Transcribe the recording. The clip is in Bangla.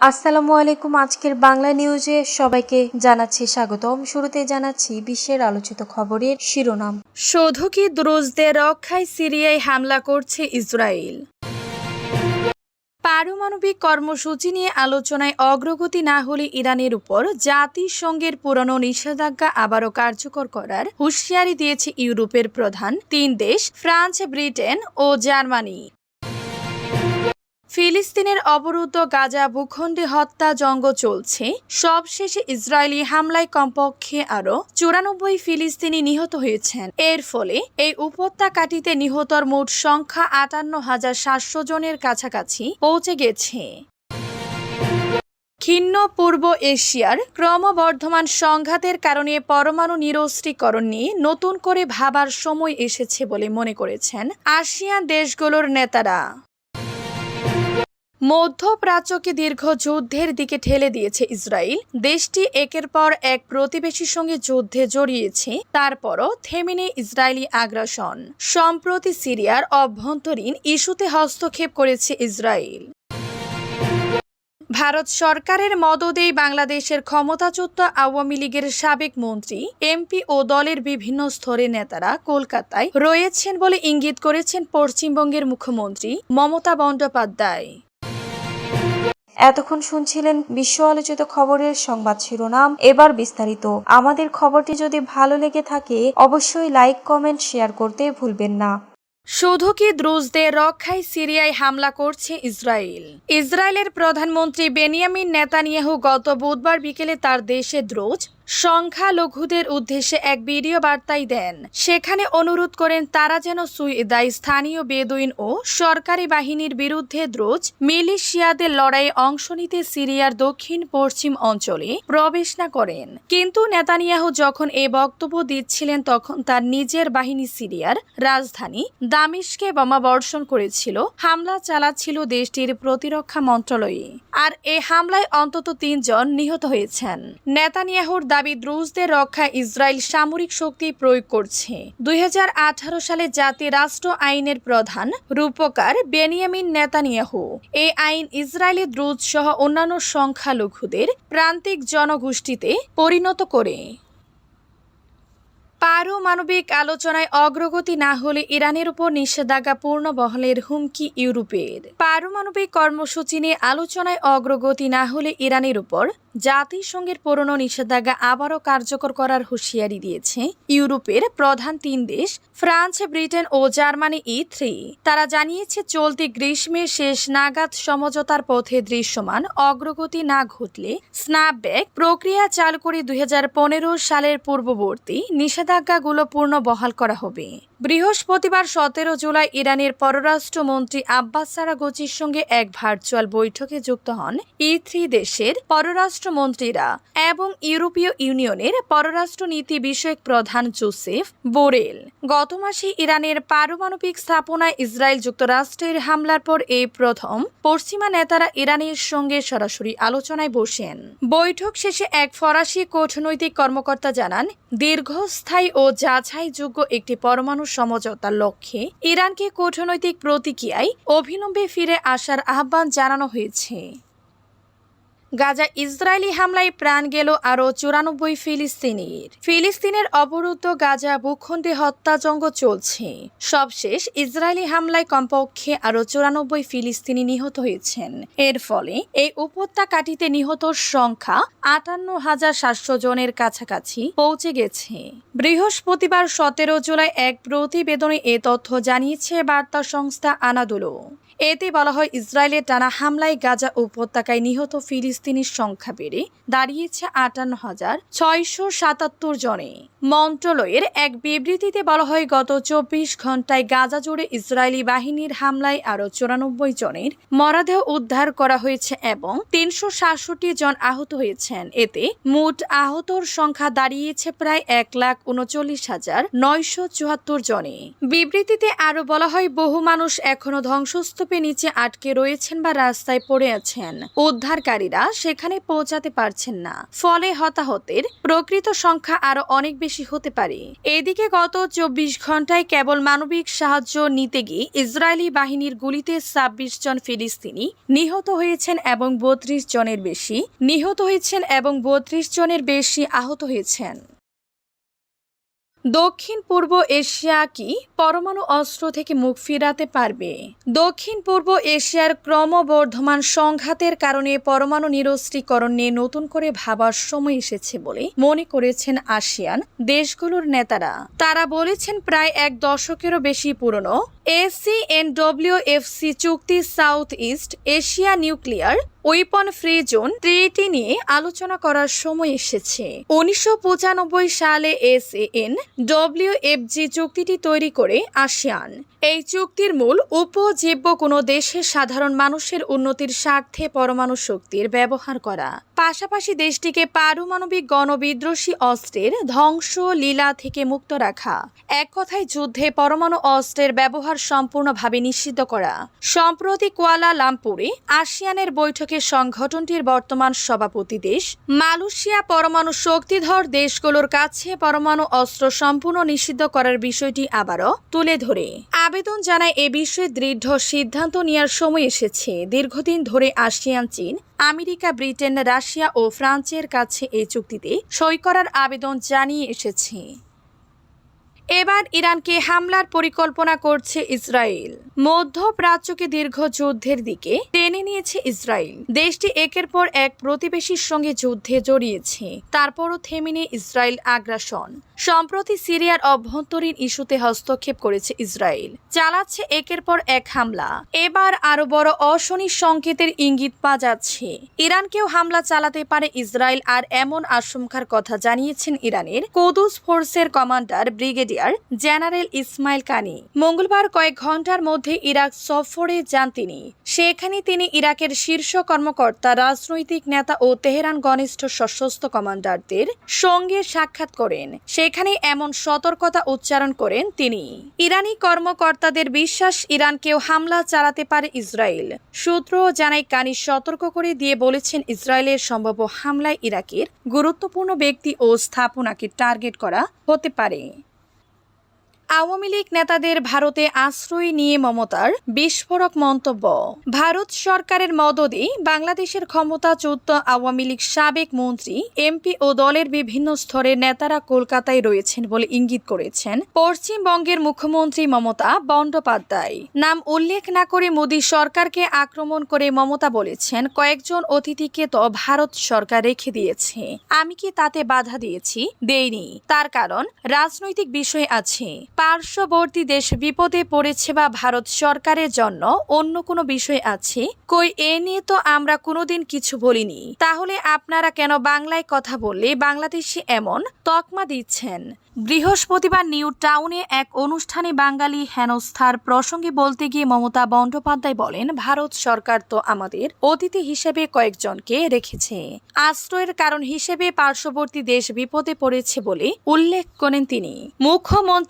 আসসালামু আলাইকুম। আজকের বাংলা নিউজে সবাইকে জানাচ্ছি স্বাগতম। শুরুতে জানাচ্ছি বিশ্বের আলোচিত খবরের শিরোনাম। শোধকি দ্রুজদের রক্ষায় সিরিয়ায় হামলা করছে ইসরায়েল। পারমাণবিক কর্মসূচি নিয়ে আলোচনায় অগ্রগতি না হলে ইরানের উপর জাতিসংঘের পুরনো নিষেধাজ্ঞা আবারও কার্যকর করার হুঁশিয়ারি দিয়েছে ইউরোপের প্রধান তিন দেশ, ফ্রান্স, ব্রিটেন ও জার্মানি। ফিলিস্তিনের অবরুদ্ধ গাজা ভূখণ্ডে হত্যা, জঙ্গ চলছে। সবশেষে ইসরায়েলি হামলায় কমপক্ষে আরও চুরানব্বই ফিলিস্তিনি নিহত হয়েছেন। এর ফলে এই উপত্যকাটিতে নিহতর মোট সংখ্যা আটান্ন হাজার সাতশো জনের কাছাকাছি পৌঁছে গেছে। ক্ষিন্ন পূর্ব এশিয়ার ক্রমবর্ধমান সংঘাতের কারণে পরমাণু নিরস্ত্রীকরণ নিয়ে নতুন করে ভাবার সময় এসেছে বলে মনে করেছেন আসিয়ান দেশগুলোর নেতারা। মধ্যপ্রাচ্যকে দীর্ঘ যুদ্ধের দিকে ঠেলে দিয়েছে ইসরায়েল। দেশটি একের পর এক প্রতিবেশীর সঙ্গে যুদ্ধে জড়িয়েছে। তারপরও থেমেনে ইসরায়েলি আগ্রাসন। সম্প্রতি সিরিয়ার অভ্যন্তরীণ ইস্যুতে হস্তক্ষেপ করেছে ইসরায়েল। ভারত সরকারের মদদেই বাংলাদেশের ক্ষমতাচ্যুত আওয়ামী লীগের সাবেক মন্ত্রী, এমপি ও দলের বিভিন্ন স্তরের নেতারা কলকাতায় রয়েছেন বলে ইঙ্গিত করেছেন পশ্চিমবঙ্গের মুখ্যমন্ত্রী মমতা বন্দ্যোপাধ্যায়। এতক্ষণ শুনছিলেন বিশ্ব আলোচিত খবরের সংবাদ শিরোনাম। এবার বিস্তারিত। আমাদের খবরটি যদি ভালো লেগে থাকে, অবশ্যই লাইক, কমেন্ট, শেয়ার করতে ভুলবেন না। শুধু কি দ্রুজদের রক্ষায় সিরিয়ায় হামলা করছে ইসরায়েল। ইসরায়েলের প্রধানমন্ত্রী বেনিয়ামিন নেতানিয়াহু গত বুধবার বিকেলে তার দেশে দ্রুজ সংখ্যালঘুদের উদ্দেশ্যে এক ভিডিও বার্তাই দেন। সেখানে অনুরোধ করেন, তারা যেন সুইদায় স্থানীয় বেদুইন ও সরকারি বাহিনীর বিরুদ্ধে দ্রুজ মিলিশিয়াদের লড়াইয়ে অংশ নিতে সিরিয়ার দক্ষিণ পশ্চিম অঞ্চলে প্রবেশ না করেন। কিন্তু নেতানিয়াহু যখন এ বক্তব্য দিচ্ছিলেন, তখন তার নিজের বাহিনী সিরিয়ার রাজধানী দামিশকে বোমা বর্ষণ করেছিল, হামলা চালাচ্ছিল দেশটির প্রতিরক্ষা মন্ত্রণালয়ে। আর এ হামলায় অন্তত তিনজন নিহত হয়েছেন। নেতানিয়াহুর দাবি দ্রুজদের রক্ষায় ইসরায়েল সামরিক শক্তি প্রয়োগ করছে। দুই হাজার আঠারো সালে জাতি রাষ্ট্র আইনের প্রধান রূপকার বেনিয়ামিন নেতানিয়াহু এই আইন ইসরায়েলি দ্রুজ সহ অন্যান্য সংখ্যালঘুদের প্রান্তিক জনগোষ্ঠীতে পরিণত করে। পারমাণবিক আলোচনায় অগ্রগতি না হলে ইরানের উপর নিষেধাজ্ঞা পূর্ণ বহলের হুমকি ইউরোপের। পারমাণবিক কর্মসূচি নিয়ে আলোচনায় অগ্রগতি না হলে ইরানের উপর জাতিসংঘের পুরনো নিষেধাজ্ঞা আবারও কার্যকর করার হুঁশিয়ারি দিয়েছে ইউরোপের প্রধান তিন দেশ, ফ্রান্স, ব্রিটেন ও জার্মানি ই থ্রি। তারা জানিয়েছে, চলতি গ্রীষ্মের শেষ নাগাদ সমঝোতার পথে দৃশ্যমান অগ্রগতি না ঘটলে স্ন্যাপব্যাক প্রক্রিয়া চালু করে দুই হাজার পনেরো সালের পূর্ববর্তী নিষেধাজ্ঞাগুলো পূর্ণ বহাল করা হবে। বৃহস্পতিবার সতেরো জুলাই ইরানের পররাষ্ট্রমন্ত্রী আব্বাস সারাগোচির সঙ্গে এক ভার্চুয়াল বৈঠকে যুক্ত হন ই থ্রি দেশের পররাষ্ট্রমন্ত্রীরা এবং ইউরোপীয় ইউনিয়নের পররাষ্ট্রনীতি বিষয়ক প্রধান জোসেফ বোরেল। গত মাসে ইরানের পারমাণবিক স্থাপনায় ইসরায়েল যুক্তরাষ্ট্রের হামলার পর এই প্রথম পশ্চিমা নেতারা ইরানের সঙ্গে সরাসরি আলোচনায় বসেন। বৈঠক শেষে এক ফরাসি কূটনৈতিক কর্মকর্তা জানান, দীর্ঘস্থায়ী ও যাচাইযোগ্য একটি পরমাণু সমঝোতার লক্ষ্যে ইরানকে কূটনৈতিক প্রতিক্রিয়ায় অবিলম্বে ফিরে আসার আহ্বান জানানো হয়েছে। গাজা ইসরায়েলি হামলায় প্রাণ গেল আরও চুরানব্বই ফিলিস্তিনির। ফিলিস্তিনের অবরুদ্ধ গাজা ভূখণ্ডে হত্যাযজ্ঞ চলছে। সবশেষ ইসরায়েলি হামলায় কমপক্ষে আরও চুরানব্বই ফিলিস্তিনি নিহত হয়েছেন। এর ফলে এই উপত্যকাটিতে নিহতর সংখ্যা আটান্ন হাজার সাতশো জনের কাছাকাছি পৌঁছে গেছে। বৃহস্পতিবার সতেরো জুলাই এক প্রতিবেদনে এ তথ্য জানিয়েছে বার্তা সংস্থা আনাদুলো। এতে বলা হয়, ইসরায়েলের টানা হামলায় গাজা উপত্যকায় নিহত ফিলিস্তিনির সংখ্যা বেড়ে দাঁড়িয়েছে আটান্ন হাজার ছয়শো সাতাত্তর জনে। মন্ত্রণালয়ের এক বিবৃতিতে বলা হয়, গত চব্বিশ ঘন্টায় গাজা জুড়ে ইসরায়েলি বাহিনীর হামলায় আরও চুরানব্বই জনের মরাদেহ উদ্ধার করা হয়েছে এবং তিনশো সাতষট্টি জন আহত হয়েছেন। এতে মোট আহতর সংখ্যা দাঁড়িয়েছে প্রায় এক লাখ উনচল্লিশ হাজার নয়শো চুয়াত্তর জনে। বিবৃতিতে আরও বলা হয়, বহু মানুষ এখনও ধ্বংসস্তূপ স্তূপে নিচে আটকে রয়েছেন বা রাস্তায় পড়ে আছেন। উদ্ধারকারীরা সেখানে পৌঁছাতে পারছেন না। ফলে হতাহতের প্রকৃত সংখ্যা আরও অনেক বেশি হতে পারে। এদিকে গত চব্বিশ ঘন্টায় কেবল মানবিক সাহায্য নিতে গিয়ে ইসরায়েলি বাহিনীর গুলিতে ছাব্বিশ জন ফিলিস্তিনি নিহত হয়েছেন এবং বত্রিশ জনের বেশি নিহত হয়েছেন এবং বত্রিশ জনের বেশি আহত হয়েছেন। দক্ষিণ পূর্ব এশিয়া কি পরমাণু অস্ত্র থেকে মুখ ফিরাতে পারবে? দক্ষিণ পূর্ব এশিয়ার ক্রমবর্ধমান সংঘাতের কারণে পরমাণু নিরস্ত্রীকরণ নিয়ে নতুন করে ভাবার সময় এসেছে বলে মনে করেছেন আসিয়ান দেশগুলোর নেতারা। তারা বলেছেন প্রায় এক দশকেরও বেশি পুরনো এসিএনডব্লিউএফসি চুক্তি South East Asia nuclear weapon free zone treaty নিয়ে আলোচনা করার সময় এসেছে। উনিশশো পঁচানব্বই সালে এস এন ডব্লিউএফজি চুক্তিটি তৈরি করে আসিয়ান। এই চুক্তির মূল উপজীব্য কোনো দেশের সাধারণ মানুষের উন্নতির স্বার্থে পরমাণু শক্তির ব্যবহার করা। পাশাপাশি দেশটিকে পারমাণবিক গণবিদ্রোহী অস্ত্রের ধ্বংস লীলা থেকে মুক্ত রাখা। এক কথায় যুদ্ধে পরমাণু অস্ত্রের ব্যবহার সম্পূর্ণভাবে নিষিদ্ধ করা। সম্প্রতি কুয়ালা লামপুরে আসিয়ানের বৈঠকে সংগঠনটির বর্তমান সভাপতি দেশ, মালয়েশিয়া পরমাণু শক্তিধর দেশগুলোর কাছে পরমাণু অস্ত্র সম্পূর্ণ নিষিদ্ধ করার বিষয়টি আবারও তুলে ধরে। আবেদন জানায় এ বিষয়ে দৃঢ় সিদ্ধান্ত নেওয়ার সময় এসেছে। দীর্ঘদিন ধরে আসিয়ান চীন, আমেরিকা, ব্রিটেন, রাশিয়া ও ফ্রান্সের কাছে এই চুক্তিতে সই করার আবেদন জানিয়ে এসেছে। এবার ইরানকে হামলার পরিকল্পনা করছে ইসরায়েল। মধ্যপ্রাচ্যকে দীর্ঘ যুদ্ধের দিকে টেনে নিয়েছে ইসরায়েল। দেশটি একের পর এক প্রতিবেশীর সঙ্গে যুদ্ধে জড়িয়েছে। তারপরও থেমেনে ইসরায়েল আগ্রাসন। সম্প্রতি সিরিয়ার অভ্যন্তরীণ ইস্যুতে হস্তক্ষেপ করেছে ইসরায়েল। চালাচ্ছে একের পর এক হামলা। এবার আরও বড় অশনি সংকেতের ইঙ্গিত পাওয়া যাচ্ছে। ইরানকেও হামলা চালাতে পারে ইসরায়েল, আর এমন আশঙ্কার কথা জানিয়েছেন ইরানের কুদুস ফোর্সের commander brigadier general Ismail Qaani. মঙ্গলবার কয়েক ঘণ্টার মধ্যে ইরাক সফরে যান তিনি। সেখানে তিনি ইরাকের শীর্ষ কর্মকর্তা, রাজনৈতিক নেতা ও তেহরান ঘনিষ্ঠ সশস্ত্র কমান্ডারদের সঙ্গে সাক্ষাৎ করেন। সেখানে এমন সতর্কতা উচ্চারণ করেন তিনি। ইরানি কর্মকর্তাদের বিশ্বাস, ইরানকেও হামলা চালাতে পারে ইসরায়েল। সূত্র জানায়, কানি সতর্ক করে দিয়ে বলেছেন, ইসরায়েলের সম্ভাব্য হামলায় ইরাকের গুরুত্বপূর্ণ ব্যক্তি ও স্থাপনাকে টার্গেট করা হতে পারে। আওয়ামী লীগ নেতাদের ভারতে আশ্রয় নিয়ে মমতার বিস্ফোরক মন্তব্য। ভারত সরকারের মদদে বাংলাদেশের ক্ষমতাচ্যুত আওয়ামী লীগ সাবেক মন্ত্রী, এমপি ও দলের বিভিন্ন স্তরের নেতারা কলকাতায় রয়েছেন বলে ইঙ্গিত করেছেন পশ্চিমবঙ্গের মুখ্যমন্ত্রী মমতা বন্দ্যোপাধ্যায়। নাম উল্লেখ না করে মোদী সরকারকে আক্রমণ করে মমতা বলেছেন, কয়েকজন অতিথিকে তো ভারত সরকার রেখে দিয়েছে। আমি কি তাতে বাধা দিয়েছি? দেইনি তার কারণ, রাজনৈতিক বিষয় আছে। পার্শ্ববর্তী দেশ বিপদে পড়েছে বা ভারত সরকারের জন্য অন্য কোনো বিষয় আছে? কই, এ নিয়ে তো আমরা কোনোদিন কিছু বলিনি। তাহলে আপনারা কেন বাংলায় কথা বললে বাংলাদেশি এমন তকমা দিচ্ছেন? বৃহস্পতিবার নিউ টাউনে এক অনুষ্ঠানে বাঙালি হেনস্থার প্রসঙ্গে বলতে গিয়ে মমতা বন্দ্যোপাধ্যায় বলেন, ভারত সরকার তো আমাদের অতিথি হিসেবে কয়েকজনকে রেখেছে। আশ্রয়ের কারণ হিসেবে পার্শ্ববর্তী দেশ বিপদে পড়েছে বলে উল্লেখ করেন তিনি। মুখ্যমন্ত্রীর